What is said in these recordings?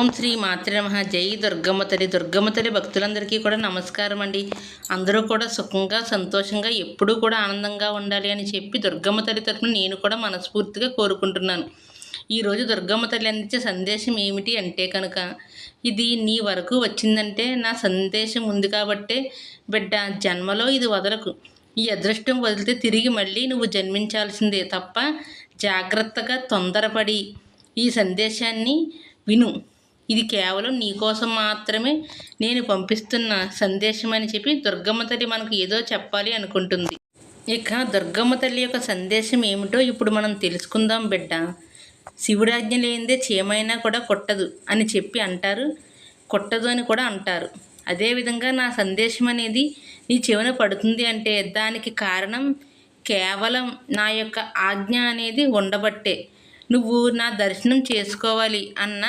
ఓం శ్రీ మాతృ నమ. జై దుర్గమ్మ తల్లి దుర్గమ్మ తల్లి భక్తులందరికీ కూడా నమస్కారం అండి. అందరూ కూడా సుఖంగా సంతోషంగా ఎప్పుడూ కూడా ఆనందంగా ఉండాలి అని చెప్పి దుర్గమ్మ తల్లి తరఫున నేను కూడా మనస్ఫూర్తిగా కోరుకుంటున్నాను. ఈరోజు దుర్గమ్మ తల్లి అందించే సందేశం ఏమిటి అంటే కనుక ఇది నీ వరకు వచ్చిందంటే నా సందేశం ఉంది కాబట్టే బిడ్డ జన్మలో ఇది వదలకు. ఈ అదృష్టం వదిలితే తిరిగి మళ్ళీ నువ్వు జన్మించాల్సిందే తప్ప జాగ్రత్తగా తొందరపడి ఈ సందేశాన్ని విను. ఇది కేవలం నీ కోసం మాత్రమే నేను పంపిస్తున్న సందేశం అని చెప్పి దుర్గమ్మ తల్లి మనకు ఏదో చెప్పాలి అనుకుంటుంది. ఇక దుర్గమ్మ తల్లి యొక్క సందేశం ఏమిటో ఇప్పుడు మనం తెలుసుకుందాం బిడ్డ. శివుడాజ్ఞ లేనిదే చీమైనా కూడా కొట్టదు అని చెప్పి అంటారు. కొట్టదు అని కూడా అంటారు. అదేవిధంగా నా సందేశం అనేది నీ చెవిన పడుతుంది అంటే దానికి కారణం కేవలం నా యొక్క ఆజ్ఞ అనేది ఉండబట్టే. నువ్వు నా దర్శనం చేసుకోవాలి అన్న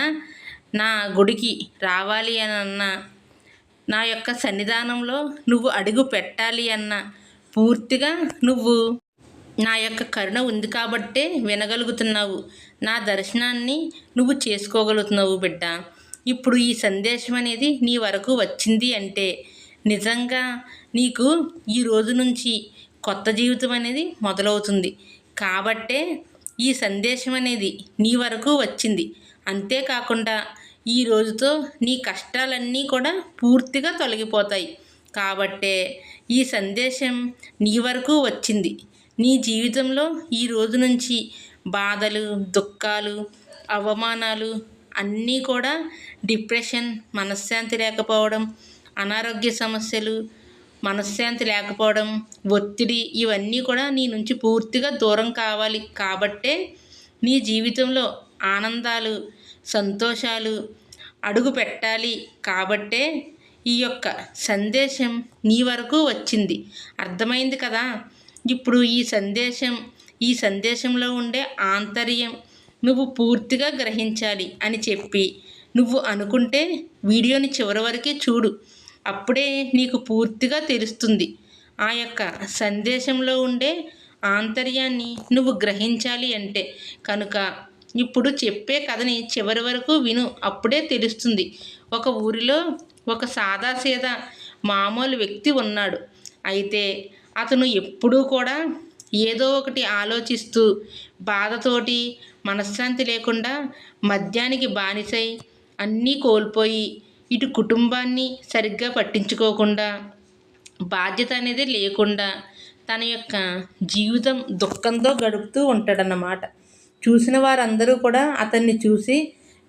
నా గుడికి రావాలి అని అన్న నా యొక్క సన్నిధానంలో నువ్వు అడుగు పెట్టాలి అన్న. పూర్తిగా నువ్వు నా యొక్క కరుణ ఉంది కాబట్టే వినగలుగుతున్నావు. నా దర్శనాన్ని నువ్వు చేసుకోగలుగుతున్నావు బిడ్డ. ఇప్పుడు ఈ సందేశం అనేది నీ వరకు వచ్చింది అంటే నిజంగా నీకు ఈ రోజు నుంచి కొత్త జీవితం అనేది మొదలవుతుంది. కాబట్టే ఈ సందేశం అనేది నీ వరకు వచ్చింది. అంతేకాకుండా ఈ రోజుతో నీ కష్టాలన్నీ కూడా పూర్తిగా తొలగిపోతాయి. కాబట్టే ఈ సందేశం నీ వరకు వచ్చింది. నీ జీవితంలో ఈ రోజు నుంచి బాధలు దుఃఖాలు అవమానాలు అన్నీ కూడా డిప్రెషన్ మనశ్శాంతి లేకపోవడం అనారోగ్య సమస్యలు మనశ్శాంతి లేకపోవడం ఒత్తిడి ఇవన్నీ కూడా నీ నుంచి పూర్తిగా దూరం కావాలి. కాబట్టే నీ జీవితంలో ఆనందాలు సంతోషాలు అడుగు పెట్టాలి కాబట్టే ఈ యొక్క సందేశం నీ వరకు వచ్చింది. అర్థమైంది కదా? ఇప్పుడు ఈ సందేశం ఈ సందేశంలో ఉండే ఆంతర్యం నువ్వు పూర్తిగా గ్రహించాలి అని చెప్పి నువ్వు అనుకుంటే వీడియోని చివరి వరకే చూడు. అప్పుడే నీకు పూర్తిగా తెలుస్తుంది. ఆ యొక్క సందేశంలో ఉండే ఆంతర్యాన్ని నువ్వు గ్రహించాలి అంటే. కనుక ఇప్పుడు చెప్పే కథని చివరి వరకు విను అప్పుడే తెలుస్తుంది. ఒక ఊరిలో ఒక సాదాసీదా మామూలు వ్యక్తి ఉన్నాడు. అయితే అతను ఎప్పుడూ కూడా ఏదో ఒకటి ఆలోచిస్తూ బాధతోటి మనశ్శాంతి లేకుండా మద్యానికి బానిసై అన్నీ కోల్పోయి ఇటు కుటుంబాన్ని సరిగ్గా పట్టించుకోకుండా బాధ్యత అనేది లేకుండా తన యొక్క జీవితం దుఃఖంతో గడుపుతూ ఉంటాడన్నమాట. చూసిన వారందరూ కూడా అతన్ని చూసి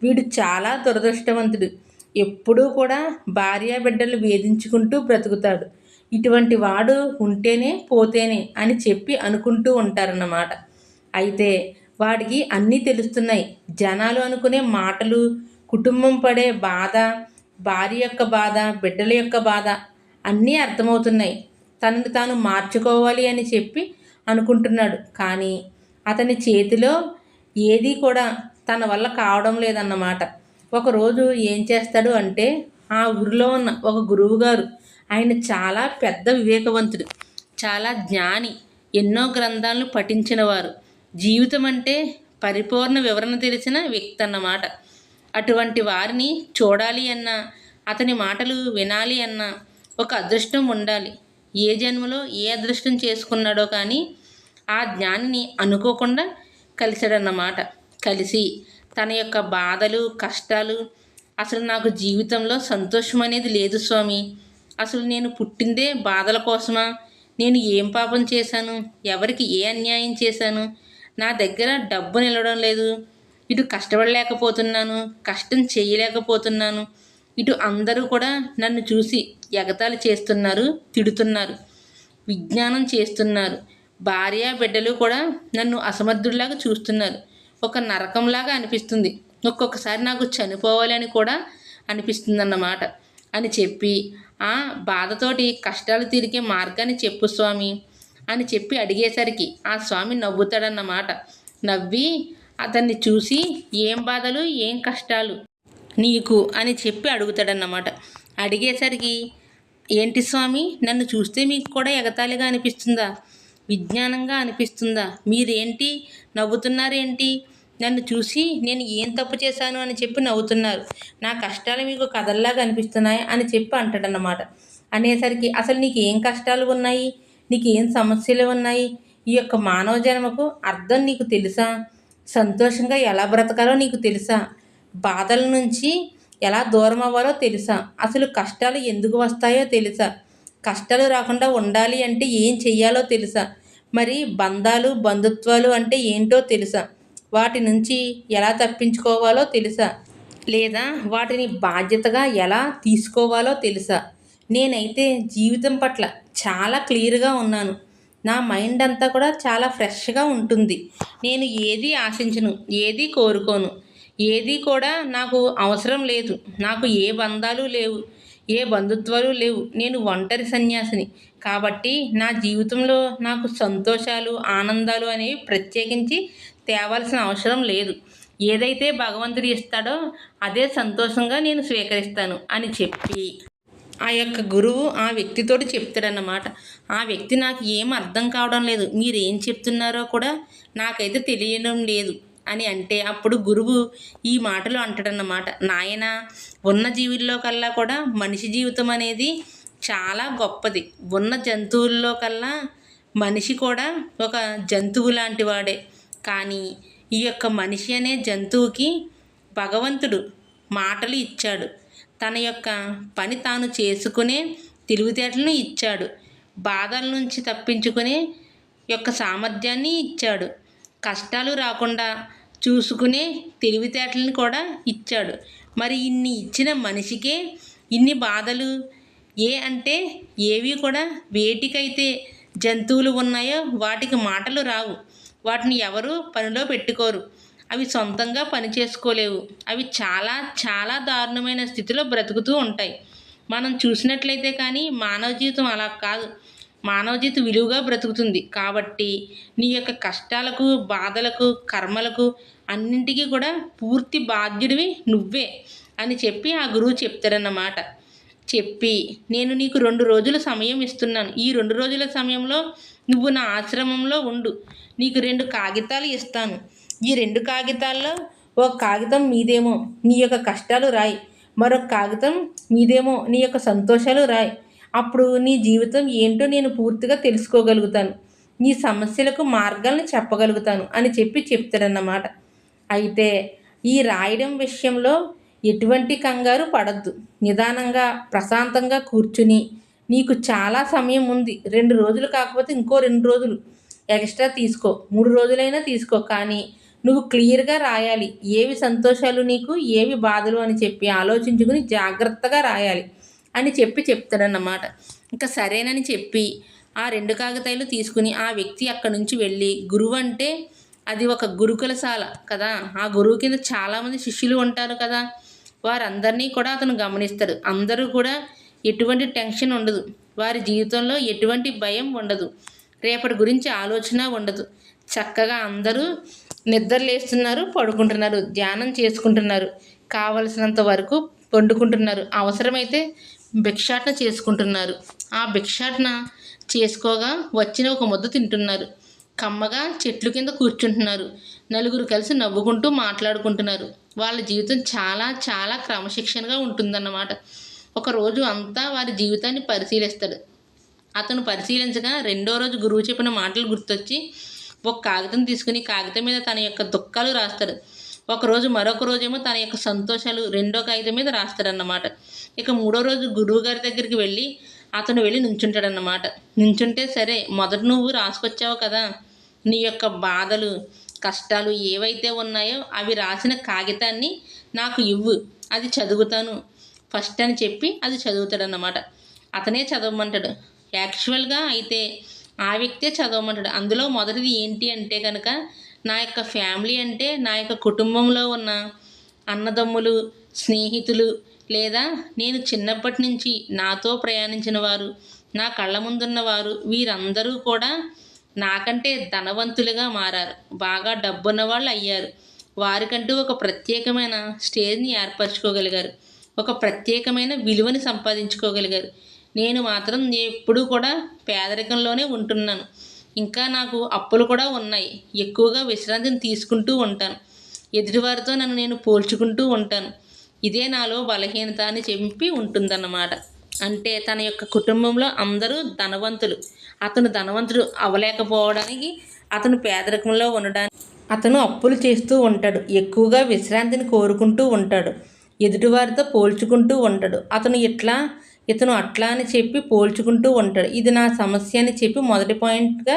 వీడు చాలా దురదృష్టవంతుడు. ఎప్పుడూ కూడా భార్య బిడ్డలు వేధించుకుంటూ బ్రతుకుతాడు. ఇటువంటి వాడు ఉంటేనే పోతేనే అని చెప్పి అనుకుంటూ ఉంటారన్నమాట. అయితే వాడికి అన్నీ తెలుస్తున్నాయి. జనాలు అనుకునే మాటలు కుటుంబం పడే బాధ భార్య యొక్క బాధ బిడ్డల యొక్క బాధ అన్నీ అర్థమవుతున్నాయి. తనను తాను మార్చుకోవాలి అని చెప్పి అనుకుంటున్నాడు. కానీ అతని చేతిలో ఏదీ కూడా తన వల్ల కావడం లేదన్నమాట. ఒకరోజు ఏం చేస్తాడు అంటే ఆ ఊరిలో ఉన్న ఒక గురువు గారు ఆయన చాలా పెద్ద వివేకవంతుడు చాలా జ్ఞాని ఎన్నో గ్రంథాలను పఠించినవారు. జీవితం అంటే పరిపూర్ణ వివరణ తెలిసిన వ్యక్తి అన్నమాట అటువంటి వారిని చూడాలి అన్నా అతని మాటలు వినాలి అన్నా ఒక అదృష్టం ఉండాలి. ఏ జన్మలో ఏ అదృష్టం చేసుకున్నాడో కానీ ఆ జ్ఞానిని అనుకోకుండా కలిశాడన్నమాట. కలిసి తన యొక్క బాధలు కష్టాలు అసలు నాకు జీవితంలో సంతోషం అనేది లేదు స్వామి. అసలు నేను పుట్టిందే బాధల కోసమా? నేను ఏం పాపం చేశాను? ఎవరికి ఏ అన్యాయం చేశాను? నా దగ్గర డబ్బు నిలవడం లేదు. ఇటు కష్టపడలేకపోతున్నాను కష్టం చేయలేకపోతున్నాను. ఇటు అందరూ కూడా నన్ను చూసి ఎగతాళి చేస్తున్నారు తిడుతున్నారు విజ్ఞానం చేస్తున్నారు. భార్య బిడ్డలు కూడా నన్ను అసమర్థుడిలాగా చూస్తున్నారు. ఒక నరకంలాగా అనిపిస్తుంది. ఒక్కొక్కసారి నాకు చనిపోవాలని కూడా కూడా అనిపిస్తుందన్నమాట. అని చెప్పి ఆ బాధతోటి కష్టాలు తీరికే మార్గాన్ని చెప్పు స్వామి అని చెప్పి అడిగేసరికి ఆ స్వామి నవ్వుతాడన్నమాట. నవ్వి అతన్ని చూసి ఏం బాధలు ఏం కష్టాలు నీకు అని చెప్పి అడుగుతాడన్నమాట. అడిగేసరికి ఏంటి స్వామి? నన్ను చూస్తే మీకు కూడా ఎగతాళిగా అనిపిస్తుందా? విజ్ఞానంగా అనిపిస్తుందా? మీరేంటి? నవ్వుతున్నారేంటి? నన్ను చూసి నేను ఏం తప్పు చేశాను అని చెప్పి నవ్వుతున్నారు. నా కష్టాలు మీకు కథల్లాగా అనిపిస్తున్నాయి అని చెప్పి అంటాడన్నమాట. అనేసరికి అసలు నీకు ఏం కష్టాలు ఉన్నాయి? నీకు ఏం సమస్యలు ఉన్నాయి? ఈ యొక్క మానవ జన్మకు అర్థం నీకు తెలుసా? సంతోషంగా ఎలా బ్రతకాలో నీకు తెలుసా? బాధల నుంచి ఎలా దూరం అవ్వాలో తెలుసా? అసలు కష్టాలు ఎందుకు వస్తాయో తెలుసా? కష్టాలు రాకుండా ఉండాలి అంటే ఏం చెయ్యాలో తెలుసా? మరి బంధాలు బంధుత్వాలు అంటే ఏంటో తెలుసా? వాటి నుంచి ఎలా తప్పించుకోవాలో తెలుసా? లేదా వాటిని బాధ్యతగా ఎలా తీసుకోవాలో తెలుసా? నేనైతే జీవితం పట్ల చాలా క్లియర్గా ఉన్నాను. నా మైండ్ అంతా కూడా చాలా ఫ్రెష్గా ఉంటుంది. నేను ఏది ఆశించను ఏది కోరుకోను ఏది కూడా నాకు అవసరం లేదు. నాకు ఏ బంధాలు లేవు. ఏ బంధుత్వాలు లేవు. నేను ఒంటరి సన్యాసిని. కాబట్టి నా జీవితంలో నాకు సంతోషాలు ఆనందాలు అనేవి ప్రత్యేకించి తేవాల్సిన అవసరం లేదు. ఏదైతే భగవంతుడు ఇస్తాడో అదే సంతోషంగా నేను స్వీకరిస్తాను అని చెప్పి ఆ యొక్క గురువు ఆ వ్యక్తితోటి చెప్తాడన్నమాట. ఆ వ్యక్తి నాకు ఏం అర్థం కావడం లేదు. మీరు ఏం చెప్తున్నారో కూడా నాకైతే తెలియడం లేదు. అని అంటే అప్పుడు గురువు ఈ మాటలు అంటాడన్నమాట. నాయన ఉన్న జీవుల్లో కల్లా కూడా మనిషి జీవితం అనేది చాలా గొప్పది. ఉన్న జంతువుల్లో కల్లా మనిషి కూడా ఒక జంతువు లాంటి వాడే. కానీ ఈ యొక్క మనిషి అనే జంతువుకి భగవంతుడు మాటలు ఇచ్చాడు. తన యొక్క పని తాను చేసుకునే తెలివితేటలను ఇచ్చాడు. బాధల నుంచి తప్పించుకునే యొక్క సామర్థ్యాన్ని ఇచ్చాడు. కష్టాలు రాకుండా చూసుకునే తెలివితేటలను కూడా ఇచ్చాడు. మరి ఇన్ని ఇచ్చిన మనిషికే ఇన్ని బాధలు ఏ అంటే ఏవి కూడా వేటికైతే జంతువులు ఉన్నాయో వాటికి మాటలు రావు. వాటిని ఎవరు పనిలో పెట్టుకోరు. అవి సొంతంగా పని చేసుకోలేవు. అవి చాలా చాలా దారుణమైన స్థితిలో బ్రతుకుతూ ఉంటాయి. మనం చూసినట్లయితే కానీ మానవ జీవితం అలా కాదు. మానవ విలువగా బ్రతుకుతుంది. కాబట్టి నీ యొక్క కష్టాలకు బాధలకు కర్మలకు అన్నింటికీ కూడా పూర్తి బాధ్యుడివి నువ్వే అని చెప్పి ఆ గురువు చెప్తారన్నమాట చెప్పి నేను నీకు రెండు రోజుల సమయం ఇస్తున్నాను. ఈ రెండు రోజుల సమయంలో నువ్వు నా ఆశ్రమంలో ఉండు. నీకు రెండు కాగితాలు ఇస్తాను. ఈ రెండు కాగితాల్లో ఒక కాగితం మీదేమో. నీ యొక్క కష్టాలు రాయి. మరొక కాగితం మీదేమో. నీ యొక్క సంతోషాలు రాయి. అప్పుడు నీ జీవితం ఏంటో నేను పూర్తిగా తెలుసుకోగలుగుతాను. నీ సమస్యలకు మార్గాలను చెప్పగలుగుతాను అని చెప్పి చెప్తాడన్నమాట. అయితే ఈ రాయడం విషయంలో ఎటువంటి కంగారు పడద్దు. నిదానంగా ప్రశాంతంగా కూర్చుని నీకు చాలా సమయం ఉంది. రెండు రోజులు కాకపోతే ఇంకో రెండు రోజులు ఎక్స్ట్రా తీసుకో. మూడు రోజులైనా తీసుకో కానీ నువ్వు క్లియర్గా రాయాలి. ఏవి సంతోషాలు నీకు ఏవి బాధలు అని చెప్పి ఆలోచించుకుని జాగ్రత్తగా రాయాలి. అని చెప్పి చెప్తాడన్నమాట. ఇంకా సరేనని చెప్పి ఆ రెండు కాగితాలు తీసుకుని ఆ వ్యక్తి అక్కడి నుంచి వెళ్ళి గురువు అంటే అది ఒక గురుకులశాల కదా. ఆ గురువు కింద చాలామంది శిష్యులు ఉంటారు కదా. వారందరినీ కూడా అతను గమనిస్తాడు. అందరూ కూడా ఎటువంటి టెన్షన్ ఉండదు. వారి జీవితంలో ఎటువంటి భయం ఉండదు. రేపటి గురించి ఆలోచన ఉండదు. చక్కగా అందరూ నిద్రలేస్తున్నారు పడుకుంటున్నారు ధ్యానం చేసుకుంటున్నారు. కావలసినంత వరకు వండుకుంటున్నారు అవసరమైతే భిక్షాటన చేసుకుంటున్నారు. ఆ భిక్షాటన చేసుకోగా వచ్చిన ఒక ముద్ద తింటున్నారు. కమ్మగా చెట్లు కింద కూర్చుంటున్నారు. నలుగురు కలిసి నవ్వుకుంటూ మాట్లాడుకుంటున్నారు. వాళ్ళ జీవితం చాలా చాలా క్రమశిక్షణగా ఉంటుందన్నమాట. ఒకరోజు అంతా వారి జీవితాన్ని పరిశీలిస్తాడు. అతను పరిశీలించగా రెండో రోజు గురువు చెప్పిన మాటలు గుర్తొచ్చి ఒక కాగితం తీసుకుని కాగితం మీద తన యొక్క దుఃఖాలు రాస్తాడు. ఒకరోజు మరొక రోజేమో తన యొక్క సంతోషాలు రెండో కాగితం మీద రాస్తాడన్నమాట. ఇక మూడో రోజు గురువు గారి దగ్గరికి వెళ్ళి అతను వెళ్ళి నుంచుంటాడన్నమాట. నుంచుంటే సరే మొదట నువ్వు రాసుకొచ్చావు కదా. నీ యొక్క బాధలు కష్టాలు ఏవైతే ఉన్నాయో అవి రాసిన కాగితాన్ని నాకు ఇవ్వు అది చదువుతాను. ఫస్ట్ అని చెప్పి అది చదువుతాడన్నమాట. అతనే చదవమంటాడు. యాక్చువల్గా అయితే ఆ వ్యక్తే చదవమంటాడు. అందులో మొదటిది ఏంటి అంటే కనుక నా యొక్క ఫ్యామిలీ అంటే నా యొక్క కుటుంబంలో ఉన్న అన్నదమ్ములు స్నేహితులు లేదా నేను చిన్నప్పటి నుంచి నాతో ప్రయాణించిన వారు నా కళ్ళ ముందున్న వారు వీరందరూ కూడా నాకంటే ధనవంతులుగా మారారు. బాగా డబ్బున్న వాళ్ళు అయ్యారు. వారికంటూ ఒక ప్రత్యేకమైన స్టేజ్ని ఏర్పరచుకోగలిగారు. ఒక ప్రత్యేకమైన విలువని సంపాదించుకోగలిగారు. నేను మాత్రం ఎప్పుడూ కూడా పేదరికంలోనే ఉంటున్నాను. ఇంకా నాకు అప్పులు కూడా ఉన్నాయి. ఎక్కువగా విశ్రాంతిని తీసుకుంటూ ఉంటాను. ఎదుటివారితో నన్ను నేను పోల్చుకుంటూ ఉంటాను. ఇదే నాలో బలహీనత అని చెప్పి ఉంటుందన్నమాట. అంటే తన యొక్క కుటుంబంలో అందరూ ధనవంతులు. అతను ధనవంతుడు అవ్వలేకపోవడానికి అతను పేదరికంలో ఉండడానికి అతను అప్పులు చేస్తూ ఉంటాడు. ఎక్కువగా విశ్రాంతిని కోరుకుంటూ ఉంటాడు. ఎదుటివారితో పోల్చుకుంటూ ఉంటాడు. అతను ఇట్లా ఇతను అట్లా అని చెప్పి పోల్చుకుంటూ ఉంటాడు. ఇది నా సమస్య అని చెప్పి మొదటి పాయింట్గా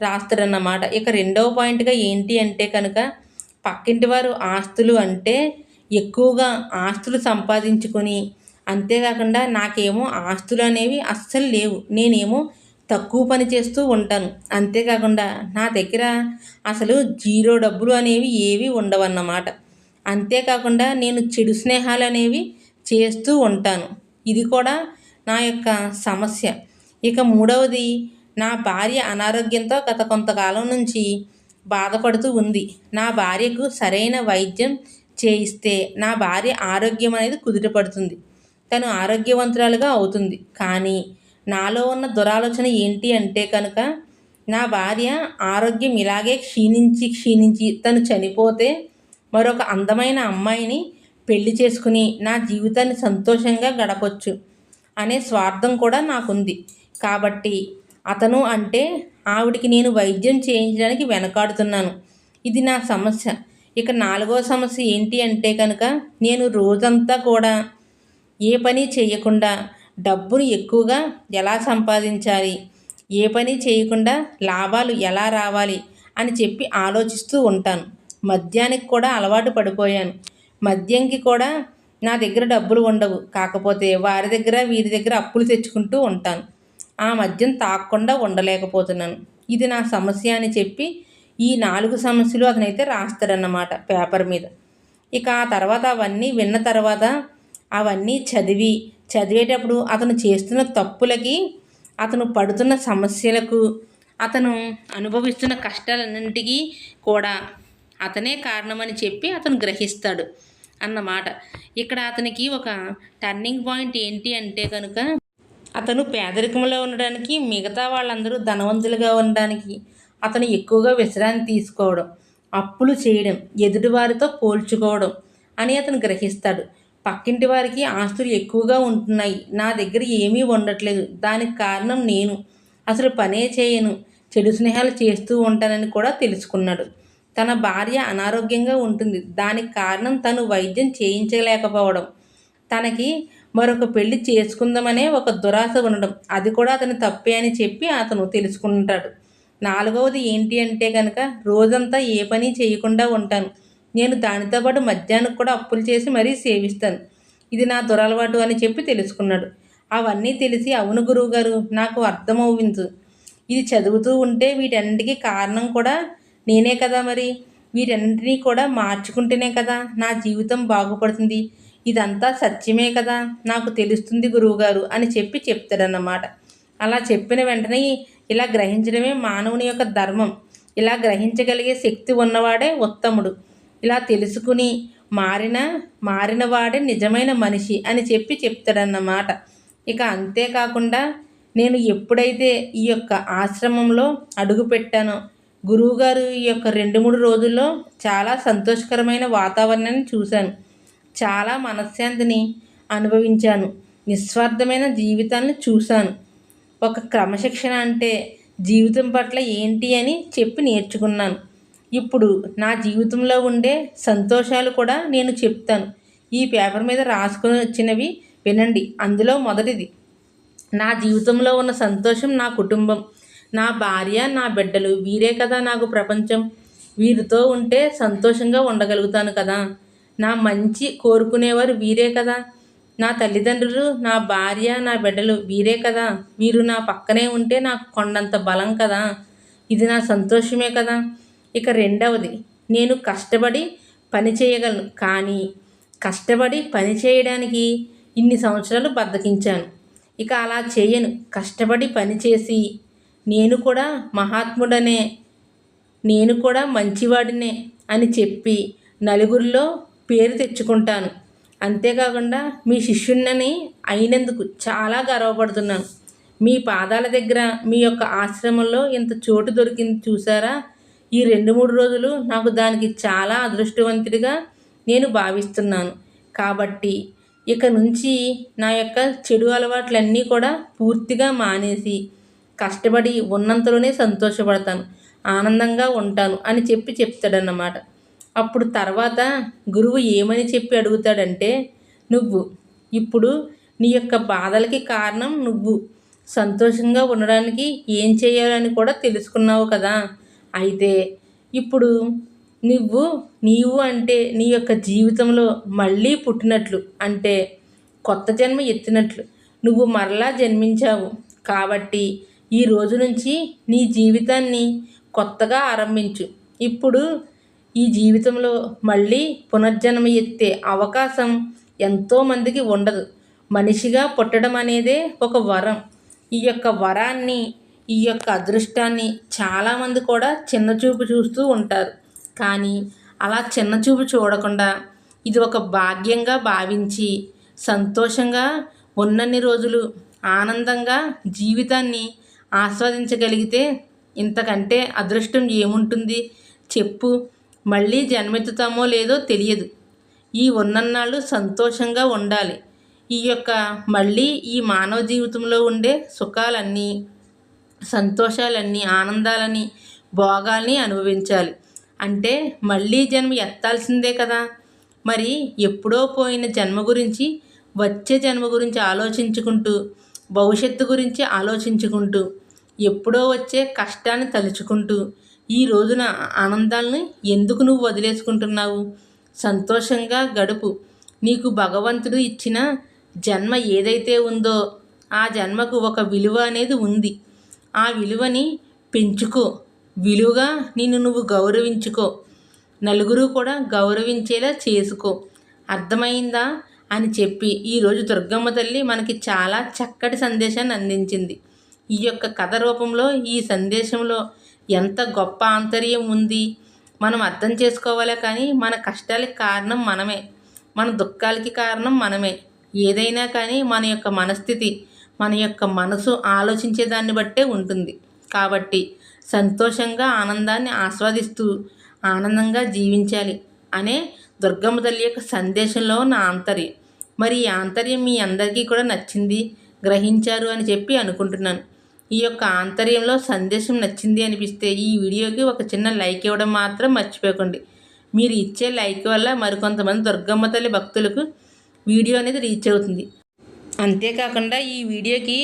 రాస్తాడన్నమాట. ఇక రెండవ పాయింట్గా ఏంటి అంటే కనుక పక్కింటి వారు ఆస్తులు అంటే ఎక్కువగా ఆస్తులు సంపాదించుకొని అంతేకాకుండా నాకేమో ఆస్తులు అనేవి అస్సలు లేవు. నేనేమో తక్కువ పని చేస్తూ ఉంటాను. అంతేకాకుండా నా దగ్గర అసలు జీరో డబ్బులు అనేవి ఏవి ఉండవన్నమాట. అంతేకాకుండా నేను చెడు స్నేహాలు అనేవి చేస్తూ ఉంటాను. ఇది కూడా నా యొక్క సమస్య. ఇక మూడవది నా భార్య అనారోగ్యంతో గత కొంతకాలం నుంచి బాధపడుతూ ఉంది. నా భార్యకు సరైన వైద్యం చేయిస్తే నా భార్య ఆరోగ్యం అనేది కుదుటపడుతుంది. తను ఆరోగ్యవంతురాలుగా అవుతుంది. కానీ నాలో ఉన్న దురాలోచన ఏంటి అంటే కనుక నా భార్య ఆరోగ్యం ఇలాగే క్షీణించి క్షీణించి తను చనిపోతే మరొక అందమైన అమ్మాయిని పెళ్ళి చేసుకుని నా జీవితాన్ని సంతోషంగా గడపచ్చు అనే స్వార్థం కూడా నాకుంది. కాబట్టి అతను అంటే ఆవిడికి నేను వైద్యం చేయించడానికి వెనకాడుతున్నాను. ఇది నా సమస్య. ఇక నాలుగో సమస్య ఏంటి అంటే కనుక నేను రోజంతా కూడా ఏ పని చేయకుండా డబ్బును ఎక్కువగా ఎలా సంపాదించాలి? ఏ పని చేయకుండా లాభాలు ఎలా రావాలి? అని చెప్పి ఆలోచిస్తూ ఉంటాను. మద్యానికి కూడా అలవాటు పడిపోయాను. మద్యంకి కూడా నా దగ్గర డబ్బులు ఉండవు. కాకపోతే వారి దగ్గర వీరి దగ్గర అప్పులు తెచ్చుకుంటూ ఉంటాను. ఆ మద్యం తాకుండా ఉండలేకపోతున్నాను. ఇది నా సమస్య అని చెప్పి ఈ నాలుగు సమస్యలు అతనైతే రాస్తాడన్నమాట పేపర్ మీద. ఇక ఆ తర్వాత అవన్నీ విన్న తర్వాత అవన్నీ చదివి చదివేటప్పుడు అతను చేస్తున్న తప్పులకి అతను పడుతున్న సమస్యలకు అతను అనుభవిస్తున్న కష్టాలన్నింటికీ కూడా అతనే కారణమని చెప్పి అతను గ్రహిస్తాడు. అన్నమాట. ఇక్కడ అతనికి ఒక టర్నింగ్ పాయింట్ ఏంటి అంటే కనుక అతను పేదరికంలో ఉండడానికి మిగతా వాళ్ళందరూ ధనవంతులుగా ఉండడానికి అతను ఎక్కువగా విశ్రాంతి తీసుకోవడం అప్పులు చేయడం ఎదుటివారితో పోల్చుకోవడం అని అతను గ్రహిస్తాడు. పక్కింటి వారికి ఆస్తులు ఎక్కువగా ఉంటున్నాయి నా దగ్గర ఏమీ ఉండట్లేదు దానికి కారణం నేను. అసలు పనే చేయను చెడు స్నేహాలు చేస్తూ ఉంటానని కూడా తెలుసుకున్నాడు. తన భార్య అనారోగ్యంగా ఉంటుంది. దానికి కారణం తను వైద్యం చేయించలేకపోవడం. తనకి మరొక పెళ్ళి చేసుకుందామనే ఒక దురాశ ఉండడం. అది కూడా అతని తప్పే అని చెప్పి అతను తెలుసుకుంటాడు. నాలుగవది ఏంటి అంటే కనుక రోజంతా ఏ పని చేయకుండా ఉంటాను. నేను దానితో పాటు మధ్యాహ్నం కూడా అప్పులు చేసి మరీ సేవిస్తాను. ఇది నా దురలవాటు అని చెప్పి తెలుసుకున్నాడు. అవన్నీ తెలిసి అవును గురువుగారు నాకు అర్థమవుతుంది ఇది చదువుతూ ఉంటే వీటన్నిటికీ కారణం కూడా నేనే కదా మరి? వీటన్నింటినీ కూడా మార్చుకుంటేనే కదా నా జీవితం బాగుపడుతుంది. ఇదంతా సత్యమే కదా? నాకు తెలుస్తుంది గురువుగారు అని చెప్పి చెప్తాడన్నమాట. అలా చెప్పిన వెంటనే ఇలా గ్రహించడమే మానవుని యొక్క ధర్మం. ఇలా గ్రహించగలిగే శక్తి ఉన్నవాడే ఉత్తముడు. ఇలా తెలుసుకుని మారిన మారినవాడే నిజమైన మనిషి అని చెప్పి చెప్తాడన్నమాట. ఇక అంతేకాకుండా నేను ఎప్పుడైతే ఈ యొక్క ఆశ్రమంలో అడుగు పెట్టానో గురువుగారు ఈ యొక్క రెండు మూడు రోజుల్లో చాలా సంతోషకరమైన వాతావరణాన్ని చూశాను. చాలా మనశ్శాంతిని అనుభవించాను. నిస్వార్థమైన జీవితాన్ని చూశాను. ఒక క్రమశిక్షణ అంటే జీవితం పట్ల ఏంటి అని చెప్పి నేర్చుకున్నాను. ఇప్పుడు నా జీవితంలో ఉండే సంతోషాలు కూడా నేను చెప్తాను. ఈ పేపర్ మీద రాసుకొని వచ్చినవి వినండి. అందులో మొదటిది నా జీవితంలో ఉన్న సంతోషం నా కుటుంబం. నా భార్య నా బిడ్డలు వీరే కదా నాకు ప్రపంచం. వీరితో ఉంటే సంతోషంగా ఉండగలుగుతాను కదా. నా మంచి కోరుకునేవారు వీరే కదా. నా తల్లిదండ్రులు నా భార్య నా బిడ్డలు వీరే కదా. వీరు నా పక్కనే ఉంటే నాకు కొండంత బలం కదా. ఇది నా సంతోషమే కదా. ఇక రెండవది నేను కష్టపడి పని చేయగలను. కానీ కష్టపడి పని చేయడానికి ఇన్ని సంవత్సరాలు బద్దకించాను. ఇక అలా చేయను. కష్టపడి పని చేసి నేను కూడా మహాత్ముడనే నేను కూడా మంచివాడినే అని చెప్పి నలుగురిలో పేరు తెచ్చుకుంటాను. అంతేకాకుండా మీ శిష్యున్నని అయినందుకు చాలా గర్వపడుతున్నాను. మీ పాదాల దగ్గర మీ యొక్క ఆశ్రమంలో ఇంత చోటు దొరికింది చూసారా ఈ రెండు మూడు రోజులు నాకు దానికి చాలా అదృష్టవంతుడిగా నేను భావిస్తున్నాను. కాబట్టి ఇక నుంచి నా యొక్క చెడు అలవాట్లన్నీ కూడా పూర్తిగా మానేసి కష్టపడి ఉన్నంతలోనే సంతోషపడతాను ఆనందంగా ఉంటాను అని చెప్పి చెప్తాడన్నమాట. అప్పుడు తర్వాత గురువు ఏమని చెప్పి అడుగుతాడంటే నువ్వు ఇప్పుడు నీ యొక్క బాధలకి కారణం నువ్వు. సంతోషంగా ఉండడానికి ఏం చేయాలని కూడా తెలుసుకున్నావు కదా. అయితే ఇప్పుడు నువ్వు నీవు అంటే నీ యొక్క జీవితంలో మళ్ళీ పుట్టినట్లు అంటే కొత్త జన్మ ఎత్తినట్లు. నువ్వు మరలా జన్మించావు కాబట్టి ఈ రోజు నుంచి నీ జీవితాన్ని కొత్తగా ఆరంభించు. ఇప్పుడు ఈ జీవితంలో మళ్ళీ పునర్జన్మ ఎత్తే అవకాశం ఎంతోమందికి ఉండదు. మనిషిగా పుట్టడం అనేదే ఒక వరం. ఈ యొక్క వరాన్ని ఈ యొక్క అదృష్టాన్ని చాలామంది కూడా చిన్నచూపు చూస్తూ ఉంటారు. కానీ అలా చిన్నచూపు చూడకుండా ఇది ఒక భాగ్యంగా భావించి సంతోషంగా ఉన్నన్ని రోజులు ఆనందంగా జీవితాన్ని ఆస్వాదించగలిగితే ఇంతకంటే అదృష్టం ఏముంటుంది? చెప్పు. మళ్ళీ జన్మెత్తుతామో లేదో తెలియదు. ఈ ఉన్నన్నాళ్ళు సంతోషంగా ఉండాలి. ఈ యొక్క మళ్ళీ ఈ మానవ జీవితంలో ఉండే సుఖాలన్నీ సంతోషాలన్నీ ఆనందాలని భోగాల్ని అనుభవించాలి. అంటే మళ్ళీ జన్మ ఎత్తాల్సిందే కదా. మరి ఎప్పుడో పోయిన జన్మ గురించి వచ్చే జన్మ గురించి ఆలోచించుకుంటూ భవిష్యత్తు గురించి ఆలోచించుకుంటూ ఎప్పుడో వచ్చే కష్టాన్ని తలుచుకుంటూ ఈ రోజున ఆనందాలను ఎందుకు నువ్వు వదిలేసుకుంటున్నావు? సంతోషంగా గడుపు. నీకు భగవంతుడు ఇచ్చిన జన్మ ఏదైతే ఉందో ఆ జన్మకు ఒక విలువ అనేది ఉంది. ఆ విలువని పెంచుకో. విలువగా నిన్ను నువ్వు గౌరవించుకో. నలుగురు కూడా గౌరవించేలా చేసుకో. అర్థమైందా? అని చెప్పి ఈరోజు దుర్గమ్మ తల్లి మనకి చాలా చక్కటి సందేశాన్ని అందించింది. ఈ యొక్క కథ రూపంలో ఈ సందేశంలో ఎంత గొప్ప ఆంతర్యం ఉంది. మనం అర్థం చేసుకోవాలే కానీ మన కష్టాలకి కారణం మనమే. మన దుఃఖాలకి కారణం మనమే. ఏదైనా కానీ మన యొక్క మనస్థితి మన యొక్క మనసు ఆలోచించే దాన్ని బట్టే ఉంటుంది. కాబట్టి సంతోషంగా ఆనందాన్ని ఆస్వాదిస్తూ ఆనందంగా జీవించాలి అనే దుర్గమ్మ తల్లి యొక్క సందేశంలో ఉన్న ఆంతర్యం మరి ఈ ఆంతర్యం మీ అందరికీ కూడా నచ్చింది? గ్రహించారు అని చెప్పి అనుకుంటున్నాను. ఈ యొక్క ఆంతర్యంలో సందేశం నచ్చింది అనిపిస్తే ఈ వీడియోకి ఒక చిన్న లైక్ ఇవ్వడం మాత్రం మర్చిపోకండి. మీరు ఇచ్చే లైక్ వల్ల మరికొంతమంది దుర్గమ్మ తల్లి భక్తులకు వీడియో అనేది రీచ్ అవుతుంది. అంతేకాకుండా ఈ వీడియోకి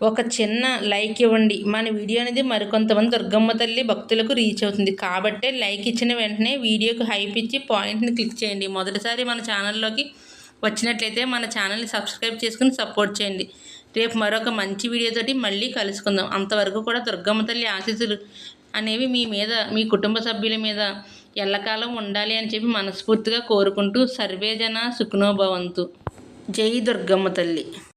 ఒక చిన్న లైక్ ఇవ్వండి. మన వీడియో అనేది మరికొంతమంది దుర్గమ్మ తల్లి భక్తులకు రీచ్ అవుతుంది. కాబట్టే లైక్ ఇచ్చిన వెంటనే వీడియోకి హైప్ ఇచ్చి పాయింట్ని క్లిక్ చేయండి. మొదటిసారి మన ఛానల్లోకి వచ్చినట్లయితే మన ఛానల్ని సబ్స్క్రైబ్ చేసుకుని సపోర్ట్ చేయండి. రేపు మరొక మంచి వీడియోతోటి మళ్ళీ కలుసుకుందాం. అంతవరకు కూడా దుర్గమ్మ తల్లి ఆశీస్సులు అనేవి మీ మీద మీ కుటుంబ సభ్యుల మీద ఎల్లకాలం ఉండాలి అని చెప్పి మనస్ఫూర్తిగా కోరుకుంటూ సర్వేజన సుఖనోభవంతు జై దుర్గమ్మ తల్లి.